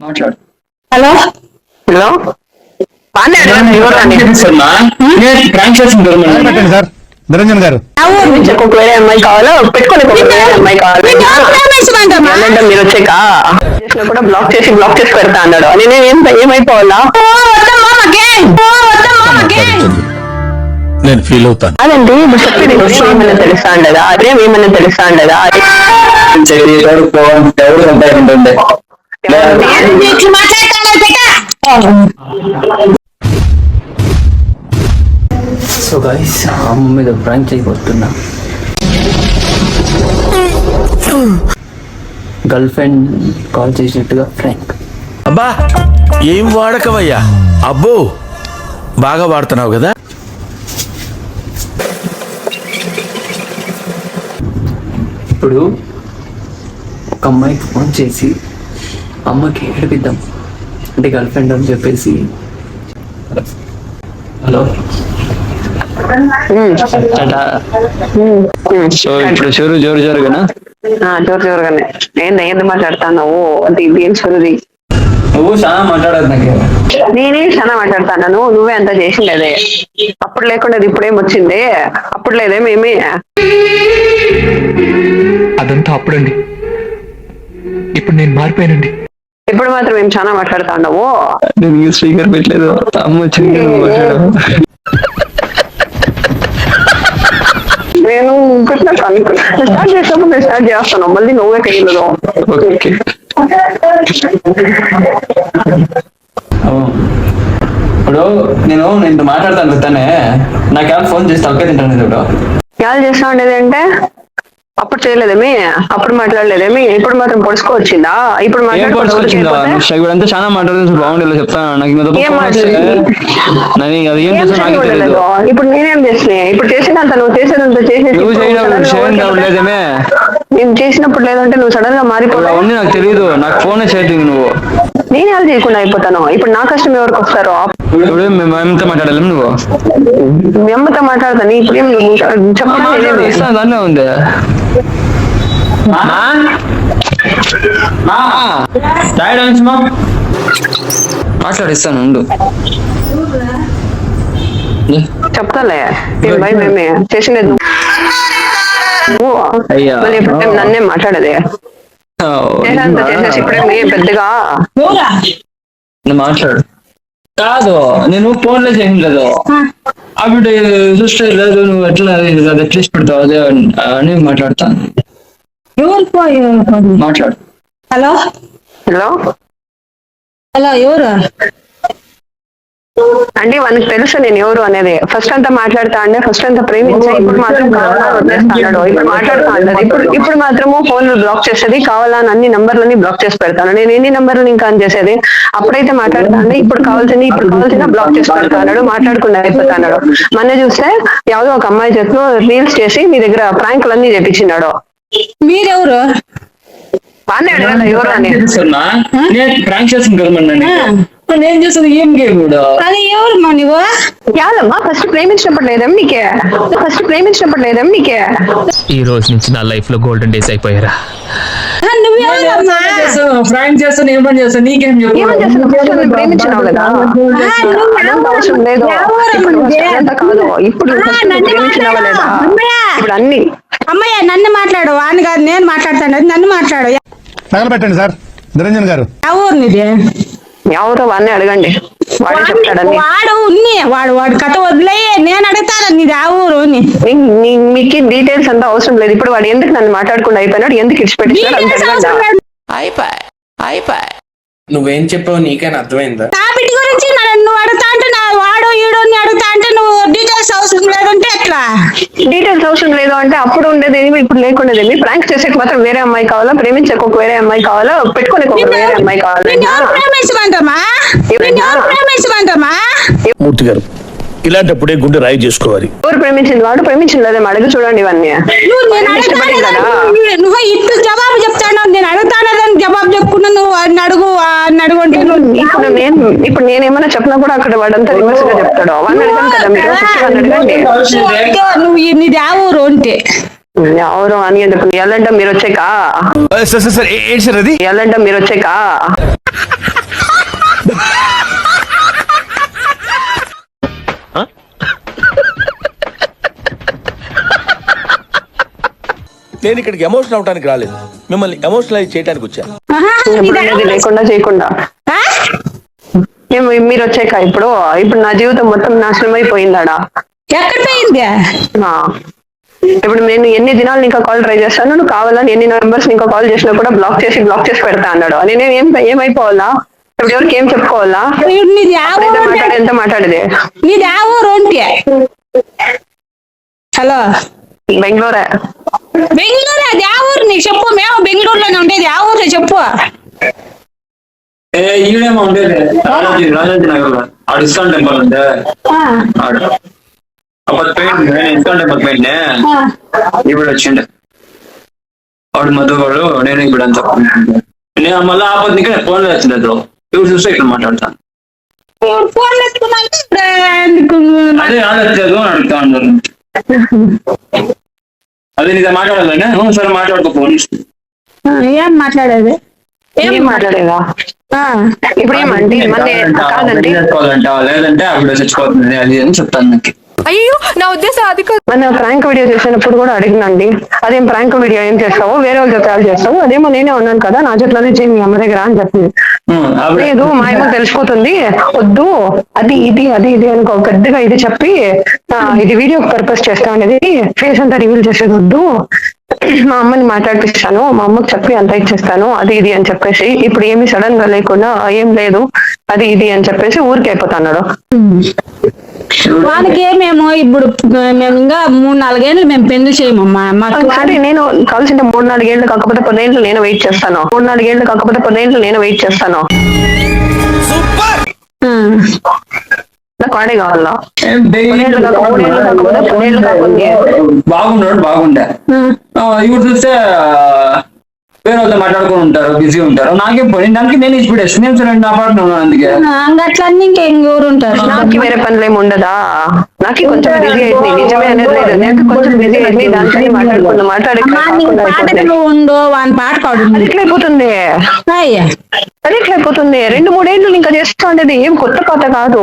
మాట్లాడు hello hello Niranjan గారు వేరే అమ్మాయి కావాలా పెట్టుకొని ఒక వేరే అమ్మాయి కావాలా ఏమంటే మీరు వచ్చాక చేసినా కూడా బ్లాక్ చేసి బ్లాక్ చేసి పెడతా అన్నాడు నేను ఏం ఏమైపోవాలా నేను ఫీల్ అవుతాను అదండి ఇప్పుడు చెప్పేది విషయం ఏమైనా తెలుసా ఉండదా అదే ఏమైనా తెలుసా ఉంటాయి సో గైస్ అమ్మ మీద ప్రాంక్ చేయబోతున్నా. గర్ల్ ఫ్రెండ్ కాల్ చేసినట్టుగా ఫ్రాంక్ అబ్బా ఏం వాడకవయ్యా? అబ్బో బాగా వాడుతున్నావు కదా? ఇప్పుడు ఒక అమ్మాయికి ఫోన్ చేసి అమ్మకి ఏడిపిద్దాం. అంటే గర్ల్ ఫ్రెండ్ అని చెప్పేసి. హలో? సో ఇప్పుడు జోరు జోరు జోరుగానా? జోరు జోరుగానే. ఏంది ఏంది మాట్లాడుతున్నావు? అంటే ఇది ఏం చదువుది నువ్వు చాలా మాట్లాడదు నేనే చాలా మాట్లాడుతాను నువ్వే అంతా చేసిండేదే అప్పుడు లేకుండా ఇది ఇప్పుడేం వచ్చింది? అప్పుడు లేదేమేమి అదంతా అప్పుడండి. ఇప్పుడు నేను మారిపోయానండి. ఇప్పుడు మాత్రం ఏం చాలా మాట్లాడుతున్నావు నేను స్పీకర్ పెట్టలేదు. అమ్మ వచ్చింది. నేను అనుకున్నా స్టార్ట్ చేసినప్పుడు నేను స్టార్ట్ చేస్తాను మళ్ళీ నువ్వే కయ్యలేదు ఓకే. ఇప్పుడు నేను నేను మాట్లాడతాను తనే నాకేమైనా ఫోన్ చేసి తలకాయ తింటాను ఇప్పుడు ఎలా చేస్తా ఉండేది అంటే? అప్పుడు చేయలేదేమి? అప్పుడు మాట్లాడలేదేమి? ఇప్పుడు మాత్రం ఇప్పుడు మాట్లాడుకోవడం పడుచుకొచ్చిందా చేయకపోతే ఇప్పుడంతా చాలా మాట్లాడదు బాగుండేది చెప్తాను. నాకు అది ఇప్పుడు నేనేం చేసినా ఇప్పుడు చేసినంత నువ్వు చేసేదంత ఇప్పుడు చేయడం చేయడం లేదేమే? నేను చేసినప్పుడు లేదంటే నువ్వు సడన్గా ఇప్పుడు మారిపోతావు నాకు తెలియదు నాకు ఫోనే చేయదు నువ్వు. నేను ఎలా చేయకుండా అయిపోతాను. ఇప్పుడు నా కష్టం ఎవరికి వస్తారో? ఇప్పుడు మేము నువ్వు? మాట్లాడతాను ఇప్పుడు చెప్పడం ఉంది. మాట్లాడిస్తాను ఉండు. చెప్తాలే చేసినది ఏం నన్నే మాట్లాడదే. చేసేసి పెద్దగా. నువ్వు మాట్లాడు. కాదు నేను ఫోన్లో చేయలేదు అప్పుడు చూస్తే లేదు నువ్వు ఎట్లా అది ఎట్లా ఇచ్చి పెడతావు అదే అని మాట్లాడతాను. ఎవరు మాట్లాడు. హలో? హలో? హలో ఎవరు? అంటే వాళ్ళకి తెలుసు నేను ఎవరు అనేది. ఫస్ట్ అంతా మాట్లాడతా అండి ఫస్ట్ అంతా ప్రేమించి ఇప్పుడు మాత్రం కావాలా ఇప్పుడు మాట్లాడుతా ఉండదు ఇప్పుడు ఇప్పుడు మాత్రము ఫోన్ బ్లాక్ చేసేది కావాలా అని అన్ని నంబర్లని బ్లాక్ చేసి పెడతాను. నేను ఎన్ని నంబర్లు ఇంకా అని చేసేది? అప్పుడైతే మాట్లాడతా అండి ఇప్పుడు కావాల్సింది ఇప్పుడు కావాల్సిన బ్లాక్ చేసి పెడతాడు మాట్లాడకుండా అయిపోతున్నాడు మొన్న చూస్తే యావదో ఒక అమ్మాయి చెట్లు రీల్స్ చేసి మీ దగ్గర ప్రాంకులు అన్ని చెప్పించినాడు మీరెవరు? బాగానే ఎవరు అని? ప్రాంక్ నేను చేసేది ఏం గేమ్ అది ఎవరు మా నువ్వు? యాదమ్మా ఫస్ట్ ప్రేమించినప్పుడు లేదేం నీకే ఫస్ట్ ప్రేమించినప్పుడు లేదేం నీకే ఈ రోజు నుంచి నా లైఫ్లో గోల్డెన్ డేస్ అయిపోయారా? ఫ్రాంక్ చేస్తాను ఏం పని నీకేం చెప్పు? ప్రేమించినావు కదా అవసరం లేదు కాదు. ఇప్పుడు ప్రేమించినావా లేదా. అమ్మయ్య. ఇప్పుడు అన్ని. అమ్మయ్య నన్ను మాట్లాడు. వాడిని కాదు నేను మాట్లాడతాను. నన్ను మాట్లాడు. తగలబెట్టండి సార్. నిరంజన్ గారు. ఆ ఊరు నీది ఎవరో వాడిని అడగండి. వాడే చెప్తాడని. వాడు ఉన్ని. వాడు వాడు కథ వదిలేయి నేను అడుగుతాను నీది ఆ ఊరు అని. మీ- మీ- మీకు డీటెయిల్స్ అంతా అవసరం లేదు. ఇప్పుడు వాడు ఎందుకు నన్ను మాట్లాడకుండా అయిపోయినాడు? ఎందుకు ఇచ్చిపెట్టినాడు అంత Details అవసరం అడగండి లేదు. నువ్వేం చెప్పావు నీకైనా అర్థమైందా? గురించి నన్ను అడుగుతా అంటే నా వాడు ఈడు అడుగుతా అంటే నువ్వు డీటెయిల్స్ అవసరం లేదంటే ఎట్లా? డీటెయిల్స్ అవసరం లేదు అంటే అప్పుడు ఉండేది ఏమి ఇప్పుడు లేకుండేది ప్రాంక్ చేసేకి మాత్రం వేరే అమ్మాయి కావాలా? ప్రేమించక ఒక వేరే అమ్మాయి కావాలా? పెట్టుకునే ఒక వేరే అమ్మాయి కావాలా? ప్రేమించమంటామా? ప్రేమించమంటామా? మూర్తి గారు ఇలాంటప్పుడే గుండె రాయి చేసుకోవాలి. ఎవరు ప్రేమించింది? వాడు ప్రేమించింది లేదే? అడుగు చూడండి ఇవన్నీ. నువ్వు నేను వాడిని ఇష్టపడింది అడుగుతాను కదా? నువ్వు- నువ్వు ఇట్లు జవాబు చెప్తాను నేను జవాబు చెప్పుకున్నా నువ్వు అని అడుగు అని అడుగు అంటే నువ్వు- ఇప్పుడు నేను ఇప్పుడు నేను ఏమైనా చెప్పినా కూడా అక్కడ వాడంతా రివర్స్గా చెప్తాడు. వాడిని అడగను కదా మీరు? ఫస్ట్ వాడిని అడగండి. నువ్వు నువ్వు నీది ఆ ఊరు ఉంటే ఎవరు అని అని చెప్పండి ఎల్లంటే మీరు వచ్చాక? సార్ సార్ సార్ ఏంటి సార్ అది? ఎల్లంటే మీరు వచ్చాక? నేను ఇక్కడికి ఎమోషన్ అవడానికి రాలేదు. మిమ్మల్ని ఎమోషనలైజ్ చేయడానికి వచ్చాను లేకుండా చేయకుండా? ఏం మీరు వచ్చాక ఇప్పుడు ఇప్పుడు నా జీవితం మొత్తం నాశనం అయిపోయిందాడా? ఎక్కడ పోయింది ఆ. ఇప్పుడు నేను ఎన్ని దినాలు ఇంకా కాల్ ట్రై చేస్తాను నువ్వు కావాలని ఎన్ని నెంబర్స్ ఇంకా కాల్ చేసినా కూడా బ్లాక్ చేసి బ్లాక్ చేసి పెడతా అన్నాడు. నేను ఏం ఏమైపోవాలా ఇప్పుడు ఎవరికి ఏం చెప్పుకోవాలా? ఇప్పుడు నీది ఆ ఎంత ఊరు మాట్లాడి ఎంత మాట్లాడేది? నీది ఆ ఊరు ఉంటే హలో? బెంగళూరే బెంగళూరు అది ఆ ఊరు నీకు చెప్పు మేము బెంగళూరులోనే ఉండేది ఆ ఊరు చెప్పు ఏ ఈడేమో ఉండేది రాజాజీ రాజాజీ నగర్లో ఆడ ఇస్కాన్ టెంపుల్ ఉంటే ఆ, ఆడ అప్పుడు పోయింది నేను ఇస్కాన్ టెంపుల్ పోయిండే ఆ. ఇప్పుడు వచ్చిండే వాడు మధువాడు నేను ఇప్పుడు అంతా నేను మళ్ళీ ఆపత్నికి ఫోన్ లేదు ఇప్పుడు చూస్తే ఇక్కడ మాట్లాడతాను ఇప్పుడు ఫోన్ ఎత్తుకున్నాక ఇప్పుడు ఎందుకు అదే రాలేదు అని అడుగుతా ఉన్నారు అదే నీతో మాట్లాడాలంటే "అవును సరే మాట్లాడుకో ఫోన్ ఆ, ఏం మాట్లాడేది? ఏం మాట్లాడేదా? ఆ, ఇప్పుడు ఏమంటే కాదండి. లేదంటే అప్పుడు చచ్చిపోతుంది అది అని చెప్తాను నాకు. అయ్యో నా ఉద్దేశం అది కాదు. మన ప్రాంక్ వీడియో చేసినప్పుడు కూడా అడిగినండి. అదేం ప్రాంక్ వీడియో ఏం చేస్తావు? వేరే వాళ్ళ జొత్తాలు చేస్తావు? అదేమో నేనే ఉన్నాను కదా నా జొట్లోనే చేయి మీ అమ్మ దగ్గర అని చెప్పింది లేదు మా ఏమో తెలిసిపోతుంది. వద్దు అది ఇది అది ఇది అనుకో పెద్దగా ఇది చెప్పి ఆ, ఇది వీడియో పర్పస్ చేస్తా అనేది ఫేస్ అంతా రివీల్ చేసేది వద్దు. మా అమ్మని మాట్లాడిపిస్తాను మా అమ్మకి చెప్పి అంతా ఇచ్చేస్తాను అది ఇది అని చెప్పేసి. ఇప్పుడు ఏమి సడన్గా లేకుండా ఏం లేదు అది ఇది అని చెప్పేసి ఊరికి అయిపోతున్నాడు వానికి మేము ఇప్పుడు మేము ఇంకా మూడు నాలుగేళ్ళు మేము పెళ్ళి చేయమమ్మా. మాకు సరే నేను కావాల్సింటే మూడు నాలుగేళ్ళు కాకపోతే పదేళ్ళు నేను వెయిట్ చేస్తాను. మూడు నాలుగేళ్ళు కాకపోతే పదేళ్ళు నేను వెయిట్ చేస్తాను. వాడే కావాలా? బాగున్నాడు బాగుండే ఇప్పుడు చూస్తే వేరే వాళ్ళతో మాట్లాడుకుని ఉంటారు బిజీ ఉంటారు. నాకేం పోయి దానికి నేను ఇప్పుడు నేను సరే నా పాటను ఉన్నాను అందుకే. అంగట్లన్నీ ఇంకెవరు ఉంటారు? నాకు వేరే పనులు ఏమి ఉండదా? నాకు కొంచెం బిజీ అయింది. నిజమే అనేది లేదు. నాకు కొంచెం బిజీ అయింది. దాంట్లో మాట్లాడుకున్నా మాట్లాడే నువ్వు ఉండు వాని పాట పాడు అది ఎట్లా అయిపోతుంది అయ్యా. అది ఎట్లా అయిపోతుంది రెండు మూడేళ్ళు ఇంకా చేస్తా ఉండేది ఏం కొత్త పాట కాదు.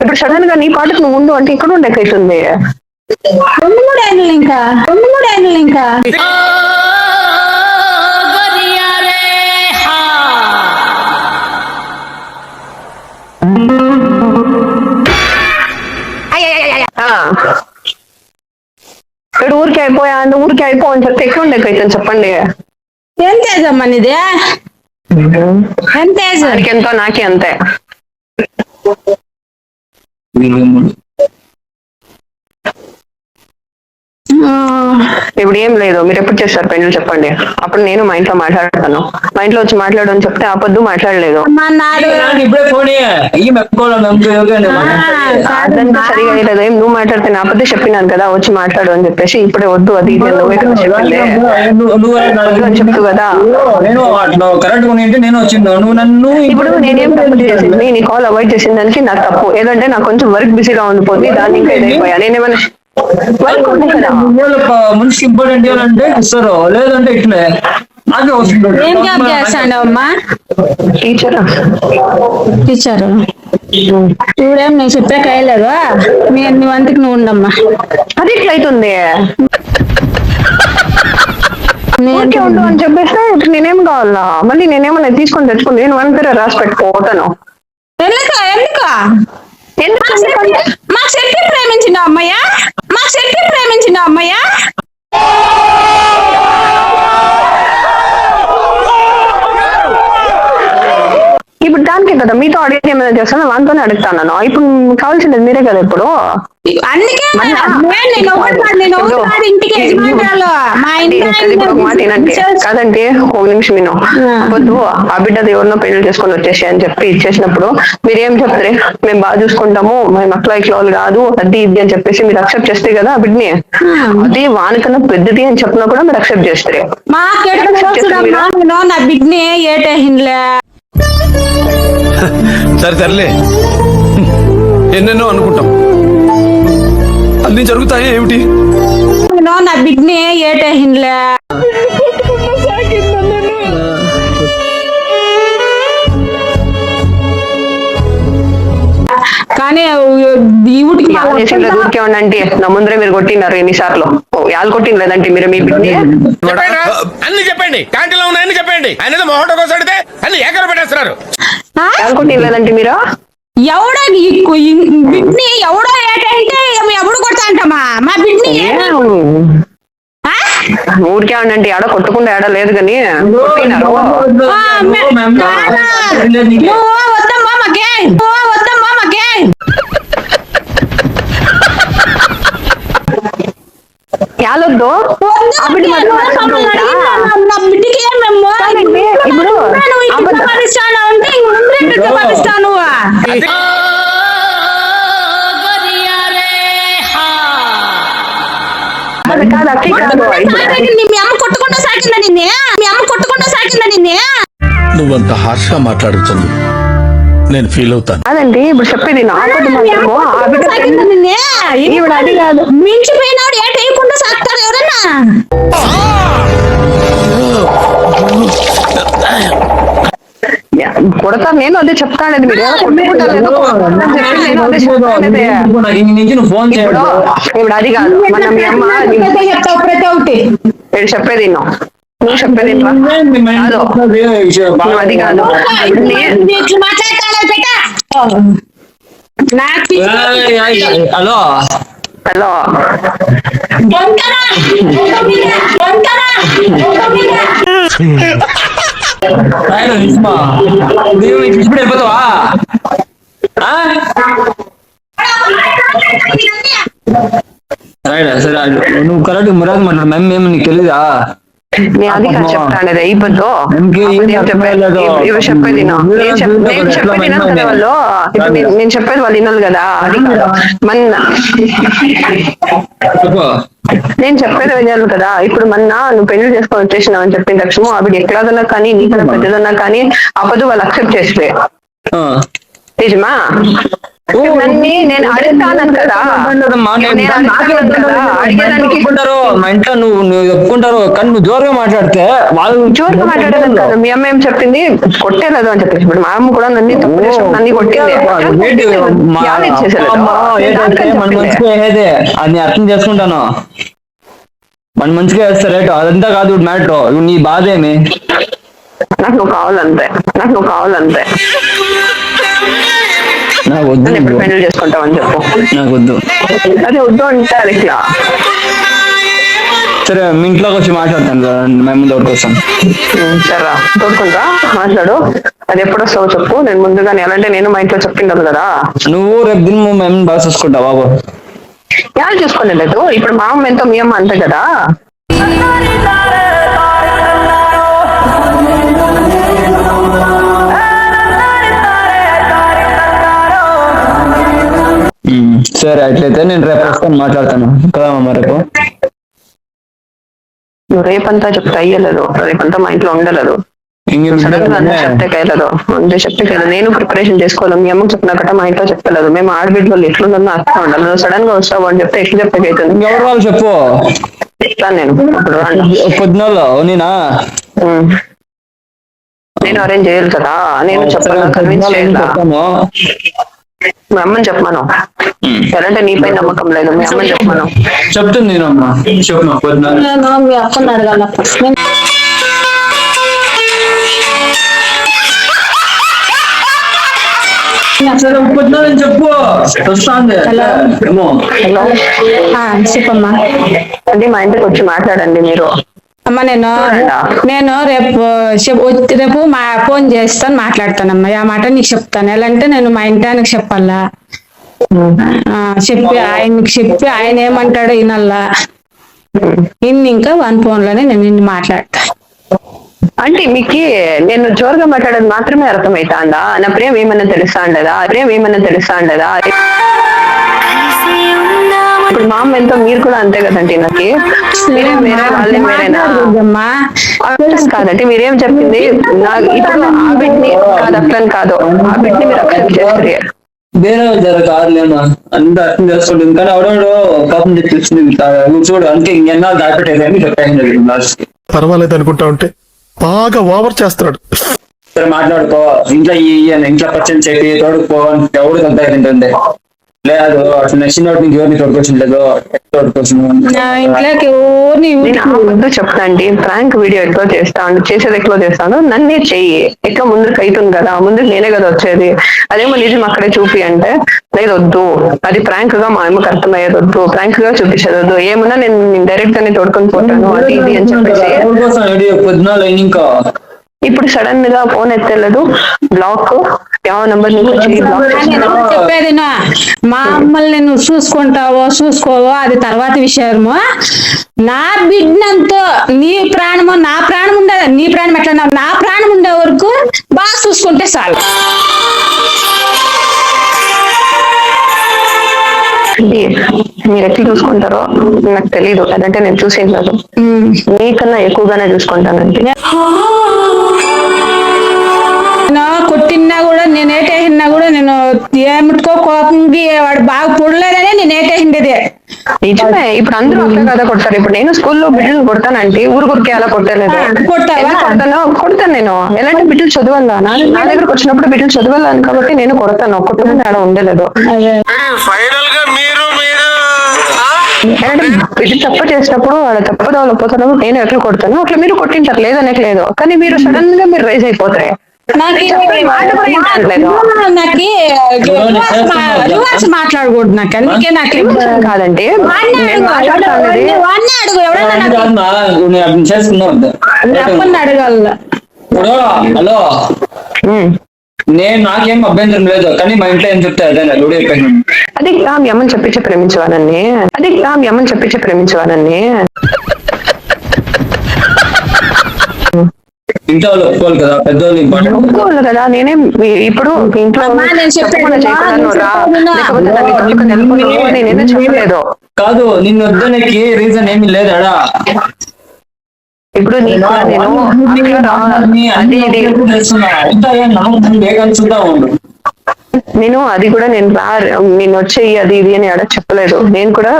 ఇప్పుడు సడన్గా నీ పాటకు నువ్వు ఉండు అంటే ఇక్కడ ఉండకైతుంది. రెండు మూడు ఏళ్ళు ఇంకా? రెండు మూడు ఏళ్ళు ఇంకా ఊరికి అయిపోయా అంటే ఊరికి అయిపో అని చెప్తే ఎక్కడ ఉండకైతుంది చెప్పండి. ఎంత ఏజ్ అమ్మా నీది? ఏజ్ వాడికి ఎంతో నాకే అంతే ఇరవై మూడు ఇప్పుడు ఏం లేదు. మీరు ఎప్పుడు చేస్తారు పెళ్ళి చెప్పండి. అప్పుడు నేను మా ఇంట్లో మాట్లాడతాను. మా ఇంట్లో వచ్చి మాట్లాడు అని చెప్తే ఆ పొద్దు మాట్లాడలేదు అదంతా సరిగా లేదు ఏం నువ్వు మాట్లాడితే నా పొద్దు చెప్పినాను కదా వచ్చి మాట్లాడు అని చెప్పేసి ఇప్పుడే వద్దు అది ఇది అని నువ్వే కదా చెప్పింది వద్దు అని చెప్తూ కదా. నేను అట్లా కరెక్ట్గా ఉంటే నేను వచ్చిండు. నువ్వు నన్ను ఇప్పుడు నేనేం తప్పు చేసింది? నీ కాల్ అవాయిడ్ చేసిన దానికి నాకు తప్పు. ఏదంటే నాకు కొంచెం వర్క్ బిజీగా ఉండిపోతుంది ఇదైపోయా. నేనేమైనా మనిషికి ఇంపార్టెంట్ ఇవ్వాలంటే ఇస్తారు లేదంటే ఇట్లే. నాకే వస్తుంది ఏం జాబ్ చేస్తాడు అమ్మా టీచర్ టీచర్ చూడేం నేను చెప్పే కయ్యలేదు మీ నీ వంతుకి నువ్వు ఉండమ్మా. అది ఎట్లా అవుతుంది నేను ఊరికే ఉండు అని చెప్పేస్తే ఇప్పుడు నేనేం కావాలా? మళ్ళీ నేనేమన్నా తీసుకొని తెచ్చుకుని నేను వన్ పేరు రాసి పెట్టుకోతాను ఎందుకు? ఎందుకు? మాకు చెప్పి ప్రేమించిన అమ్మయ్య. మాకు చెప్పి ప్రేమించిన అమ్మయ్య ఇప్పుడు దానికే కదా మీతో అడిగితే ఏమైనా చేస్తాను వానితోనే అడుగుతాను ఇప్పుడు కావాల్సింది మీరే కదా ఇప్పుడు? అందుకే మళ్ళా? నేను నేను ఒకటి కాదు, నేను ఒకటి కాదు ఇంటికి యజమానురాలు. మా ఇంట్లో ఇప్పుడు ఒక నిమిషం విను. వద్దు ఆ బిడ్డది ఎవరినో పెళ్ళి చేసుకొని వచ్చేసి అని చెప్పి ఇచ్చేసినప్పుడు మీరు ఏం చెప్తారు మేము బాగా చూసుకుంటాము మేము అట్లా ఇట్లా వాళ్ళు కాదు అది ఇది అని చెప్పేసి మీరు అక్సెప్ట్ చేస్తే కదా ఆ బిడ్డని? అది వానికన్నా పెద్దది అని చెప్పినా కూడా మీరు అక్సెప్ట్ చేస్తారు నా ఏటే సరే సర్లే. ఎన్నెన్నో అనుకుంటాం. అన్ని జరుగుతాయి ఏమిటి? నేను నా బిడ్డని ఏటే కానీ ఊరికే ఉండండి. నా ముందరే మీరు కొట్టినారు ఎన్నిసార్లు? ఓ, యాల్ కొట్టిన లేదంటే మీరు మీ. అన్ని చెప్పండి. క్యాంటీన్లో ఉన్నాయని చెప్పండి. ఆయన ఏదో మొహట కోసం అడిగితే అన్ని ఏకర పెట్టేస్తున్నారు. యాల్ కొట్టిన లేదంటే మీరు? ఎవడో బిడ్ని ఎవడో ఏటంటే ఎవడు కొడతా అంటమ్మా మా బిడ్ని ఆ? ఊరికే ఉండండి. ఆడ కొట్టకుండా ఆడ లేదు కానీ కొట్టినారు. యాలొద్దు. ఇప్పుడు కొట్టుకుంటూ సాగిందా నిన్నే? మీ అమ్మ కొట్టుకుంటూ సాగిందా నిన్నే? నువ్వంత హార్ష్గా మాట్లాడుతుంది నేను ఫీల్ అవుతాను. కాదండి ఇప్పుడు చెప్పేది నా మాత్రము. ఆ బిడ్డ ఈవిడ అది కాదు. మించిపోయినాడు ఏట వేయకుండా సాగుతారు ఎవరన్నా? యా, కొడతారు నేను అదే చెప్తానది మీరు. ఏదో కొట్టుకుంటారు చెప్పి నేను అదే ఫోన్ ఇప్పుడు చేయడు ఇప్పుడు అది కాదు. మన మీ అమ్మ చెప్తావు ప్రతి చెప్పేది విను. నువ్వు చెప్పేది వినవా? కాదు నువ్వు అది కాదు ఇప్పుడు నీ- ఇట్లా మాట్లాడతాడు పెట్ట నాకు హలో హలో బొంకరా బొంకరా రాయడు నిజమా నువ్వు ఇప్పుడు వెళ్ళిపోతావా ఆ? రాయడా సరే అది నువ్వు కరెక్ట్ మురాద్ మాట్లాడు మేము మేము నీకు తెలీదా నేను అది కాదు అయిపోద్దు చెప్పేది. ఇవి. నేను చెప్పేది వాళ్ళు? ఇప్పుడు నేను- చెప్పేది వాళ్ళు వినాలి కదా అది కాదు. మన నేను చెప్పేది వినాలి కదా. ఇప్పుడు మొన్న నువ్వు పెళ్ళి చేసుకొని వచ్చేసినావు అని చెప్పిన తక్షణం ఆవిడ ఎట్లాగన్నా కానీ నీకన్నా పెద్దదన్నా కానీ అవ్వదు వాళ్ళు అక్సెప్ట్ చేస్తే. నిజమా? నేను అడుగుతాను కదా. మా ఇంట్లో నువ్వు నువ్వు ఒప్పుకుంటారు కానీ నువ్వు జోరుగా మాట్లాడితే వాళ్ళు జోరుగా మాట్లాడేది కాదు. మీ అమ్మ ఏం చెప్పింది? కొట్టేలేదు అని చెప్పేసి. ఇప్పుడు మా అమ్మ కూడా నన్ను తప్పు నన్ను కొట్టింది. అది అర్థం చేసుకుంటాను. మన మంచిగా వేస్తారు రేటు? అదంతా కాదు మ్యాటర్. నీ బాధ ఏమి నాకు నువ్వు కావాలంతే. నాకు నువ్వు కావాలంతే. నాకు వద్దు ఎప్పుడు. పెళ్ళి చేసుకుంటావు అని చెప్పు. నాకు వద్దు అదే వద్దు అంటారు ఇట్లా. సరే మీ ఇంట్లోకి వచ్చి మాట్లాడతాను మేము ముందు కోసం సరే తోడుకుంటా? మాట్లాడు. అది ఎప్పుడు వస్తావు చెప్పు. నేను ముందుగానే ఎలా అంటే నేను మా ఇంట్లో చెప్పిండాను కదా. నువ్వు రేపు దిన మేము బాగా చూసుకుంటావు బాబు. యాలు చూసుకోలేదు ఇప్పుడు మా అమ్మ ఎంతో మీ అమ్మ అంతే కదా. సరే అట్లయితే నేను రేపు వస్తాను మాట్లాడతాను. కదమ్మా రేపు నువ్వు రేపంతా చెప్తే అయ్యలేదు. రేపంతా మా ఇంట్లో ఉండలేదు. చెప్తే చెప్తే నేను ప్రిపరేషన్ చేసుకోవాలి. మీ అమ్మకి చెప్పినా కట్ట మా ఇంట్లో చెప్పలేదు. మేము ఆడబిడ్డ వాళ్ళు ఎట్లుందో అర్థం ఉండాలి నువ్వు సడన్గా వస్తావు అని చెప్తే ఎట్లా చెప్పే అవుతుంది ఎవరు వాళ్ళు చెప్పు? చెప్తాను నేను. ఇప్పుడు. పొద్దునలో నేనా అరేంజ్ చేయాలి కదా. నేను చెప్పాను కన్విన్స్ చేయాలి? చెప్తాను మీ అమ్మని చెప్పమను. ఎలాంటే నీపై నమ్మకం లేదు మీ అమ్మని చెప్పమను. చెప్తుంది నేను మీ అక్కని అడగాల నేను సరే పొద్దున నేను చెప్పు. వస్తాంది. హలో. ఏమో. హలో ఆ, చెప్పమ్మా. అంటే మా ఇంటికి వచ్చి మాట్లాడండి మీరు. అమ్మ నేను నేను రేపు రేపు మా ఫోన్ చేస్తాను మాట్లాడతానమ్మా. ఆ మాట నీకు చెప్తాను. ఎలా అంటే నేను మా ఇంటానికి చెప్పాలా? ఆ, చెప్పి ఆయనకి చెప్పి ఆయన ఏమంటాడో వినల్లా ఇన్ని ఇంకా వన్ ఫోన్లోనే నేను ఇన్ని మాట్లాడతా. అంటే మీకు నేను జోరుగా మాట్లాడేది మాత్రమే అర్థమైతాందా? నా ప్రేమ ఏమన్నా తెలుసా ఉండదా ప్రేమ ఏమన్నా తెలుసా ఉండదా ఇప్పుడు మా అమ్మ ఎంతో మీరు కూడా అంతే కదండి నాకు. మీరేం వేరే వాళ్ళే వేరేనా కాదంటే మీరేం చెప్పింది? నాకు ఇప్పుడు ఆ బిడ్ని కాదు అట్లని కాదు. ఆ బిడ్ని మీరు అక్సెప్ట్ చేస్తారు వేరే కాదులేమా అంత అర్థం చేసుకుంటుంది కానీ అవడవాడు పాపం నువ్వు చూడు అందుకే ఇంకెన్నాళ్ళు దాచిపెట్టేది అని చెప్పాను లాస్ట్ పర్వాలేదు అనుకుంటా ఉంటే బాగా ఓవర్ చేస్తున్నాడు. సరే మాట్లాడుకో. ఇంట్లో ఈ ఇంట్లో పచ్చని చెప్పి తోడుకో ఎవడు అంత తింటుంది లేదు అసలు నచ్చిన వాటి నీకు ఎవరిని తోడుకొచ్చిన లేదు ఇంట్లోకి ఎవరిని ప్రాంక్ వీడియో ఎక్కువ చేస్తాను చేసేది ఎక్కువ చేస్తాను. నన్నే చెయ్యి. ఎక్కువ ముందుకు అవుతుంది కదా ముందుకు నేనే కదా వచ్చేది. అదేమో నిజం అక్కడే చూపి అంటే లేదు వద్దు. అది ప్రాంక్గా మా అమ్మకి అర్థమయ్యేది వద్దు. ప్రాంక్గా చూపించేది వద్దు. ఏమన్నా నేను డైరెక్ట్ గానే తోడుకొని పోతాను. అది ఇది అని చెప్పేసి. ఇప్పుడు సడన్గా ఫోన్ ఎత్తలేదు. బ్లాక్ నంబర్ చెప్పేది నా మా అమ్మల్ని నువ్వు చూసుకుంటావో చూసుకోవో అది తర్వాత విషయము. నా బిడ్డంతో నీ ప్రాణము నా ప్రాణం ఉండే నీ ప్రాణం ఎట్లా నా- ప్రాణం ఉండే వరకు బాగా చూసుకుంటే చాలు. మీరు ఎట్లా చూసుకుంటారో నాకు తెలియదు అదంటే నేను చూసేది కాదు. మీకన్నా ఎక్కువగానే చూసుకుంటానండి. కొట్టినా కూడా నేను ఏటేసినా కూడా నేను ఏమిటికో కోపంకి వాడు బాగా పుడలేదనే నేను ఏటేసిండేది. నిజమే ఇప్పుడు అందరూ అట్లా కదా కొడతారు. ఇప్పుడు నేను స్కూల్లో బిడ్డలు కొడతానంటే ఊరికొరికి అలా కొట్టలేదు కొడతాను? కొడతాను నేను. ఎలాంటి బిడ్డలు చదవాలా నా దగ్గరకు వచ్చినప్పుడు బిడ్డలు చదవాలని కాబట్టి నేను కొడతాను. కొట్టకుండా ఆడ ఉండలేదు. బిడ్డ తప్పు చేసినప్పుడు వాళ్ళ తప్పు పోతున్నప్పుడు నేను ఎట్లా కొడతాను? అట్లా మీరు కొట్టింటారు. లేదనే లేదు కానీ మీరు సడన్గా మీరు రైజ్ అయిపోతాయి నాకు మాట్లాడకూడదు నాకు. అందుకే నాకు అడగాల. ఇప్పుడు హలో. నేను నాకేం అభ్యంతరం లేదు. కానీ మా ఇంట్లో ఏం చెప్తే అదే రూఢి అయిపోయింది అది ఆ మీ అమ్మని చెప్పించి ప్రేమించేవానని అది ఆ మీ అమ్మని చెప్పించి ప్రేమించేవానని ఇంట్లో వాళ్ళు ఒప్పుకోవాలి కదా పెద్దవాళ్ళు ఇంపార్టెంట్ ఒప్పుకోవాలి కదా నేనేం ఇప్పుడు ఇంట్లో నేనేదో చెప్పలేదు కాదు నిన్ను వద్దనికి రీజన్ ఏమీ లేదాడా ఇప్పుడు నీకు నేను అది ఉండు నేను అది కూడా నేను రా నేను వచ్చేయి అది ఇది అని ఆడ చెప్పలేదు. నేను కూడా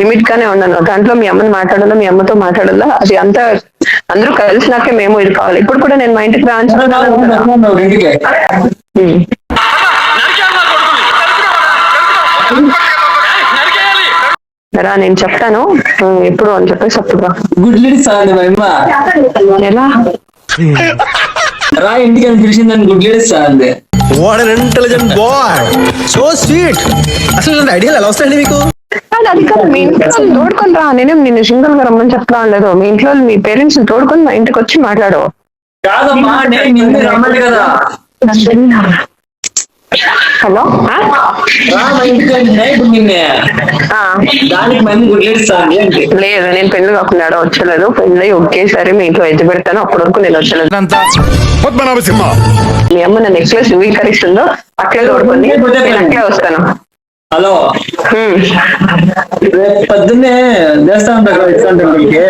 లిమిట్ గానే ఉన్నాను. దాంట్లో మీ అమ్మని మాట్లాడాలా మీ అమ్మతో మాట్లాడాలా? అది అంతా అందరూ కలిసినాకే మేము ఇది కావాలి. ఇప్పుడు కూడా నేను మా ఇంటికి రా అని చెప్తున్నాను కదా. నువ్వు ఇంటికి ఉమ్. రా నేను చెప్తాను. ఎప్పుడు అని చెప్పేసి అప్పుడు రా. గుడ్లు ఇస్తాను మా అమ్మ. ఎలా రా. ఇంటికి అని పిలిచిందని గుడ్లు ఇస్తాను what an intelligent boy so sweet అసలు ఇలాంటి ఐడియాలు ఎలా వస్తాయండి మీకు? అది కాదు మీ ఇంట్లో వాళ్ళు తోడుకొని రా. నేనేం నిన్ను సింగిల్గా రమ్మని చెప్తా లేదు. మీ ఇంట్లో మీ పేరెంట్స్ తోడుకొని మా ఇంటికి వచ్చి మాట్లాడు. కాదమ్మా నేను రమ్మని కదా. హలో లేదు నేను పెళ్ళి కాకుండా ఆడ వచ్చలేదు పెళ్ళి ఒకేసారి మీ ఇంట్లో ఎత్తి పెడతాను అప్పటి వరకు నేను వచ్చలేదు మీ అమ్మ నన్ను ఎట్లా స్వీకరిస్తుందో అట్లే తోడుకొని నేను అట్లే వస్తాను. హలో. పొద్దున్నే దేవస్థానం దగ్గర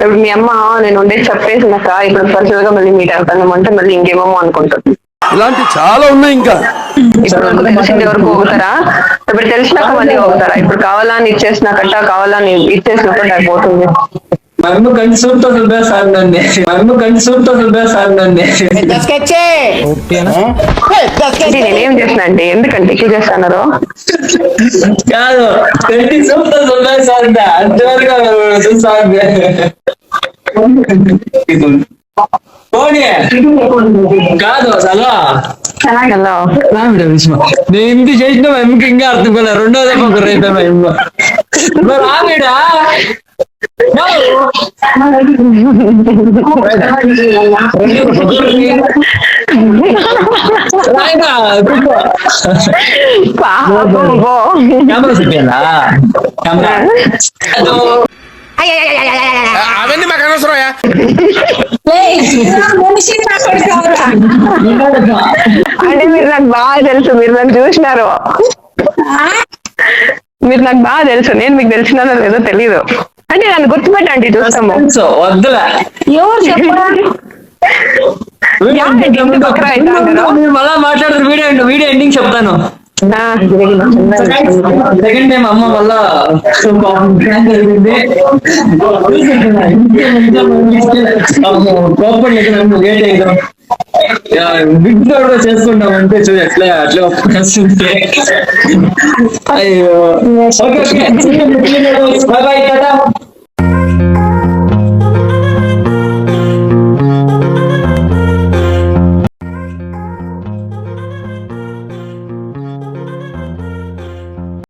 ఇప్పుడు మీ అమ్మ నేను ఉండేది చెప్పేసినాక ఇప్పుడు పర్సనల్గా మళ్ళీ మీట్ అవుతాను అంటే మళ్ళీ ఇంకేమో అనుకుంటుంది. ఇలాంటి చాలా ఉన్నాయి ఇంకా. ఇప్పుడు వరకు తెలిసింది వరకు పోగుతారా ఇప్పుడు తెలిసినాక మళ్ళీ పోగుతారా ఇప్పుడు కావాలని ఇచ్చేసినాకట్ట కావాలని ఇచ్చేసినప్పుడు నాకు పోతుంది. మా అమ్మ కంటి సూట్తో సుల్బేస్తాను నన్ను మా అమ్మ కంటి సూట్తో సుల్బేస్తాను నన్ను ఇది నేనేం చేసిన అంటే ఎందుకంటే ఇట్లా చేస్తున్నారు? కాదు కంటి సూట్తో సుల్బేస్తాను అంతవరకు చూస్తాను పోనీ. కాదు హలో. నేను ఇంటి చేసిన ఇంకా అర్థం కాలే. రెండో రైతే మా అమ్మ మరి రామిడా పాపం పో. కెమెరా చూపించాలా కెమెరా అవన్నీ మాకు అనవసరమయ్యా అంటే మీరు నాకు బాగా తెలుసు మీరు నన్ను చూసినారు మీరు నాకు బాగా తెలుసు నేను మీకు తెలిసినానో లేదో తెలీదు అంటే నన్ను గుర్తుపెట్టండి చూస్తాము సో వద్దులే ఎవరు చెప్పరా యా, ఇంటి పక్కన అయితే అంటారు. మీరు మళ్ళా వీడియో వీడియో ఎండింగ్ చెప్తాను ఆ, సెకండ్ టైం అమ్మ వల్ల prank జరిగింది కోపడలేదు నన్ను లేట్ అయ్యాం బిగ్ కూడా చేసుకుంటాం అంటే చూడు ఎట్లా అట్లా ఒప్పుకొస్తుంది అయ్యో. Okay okay bye bye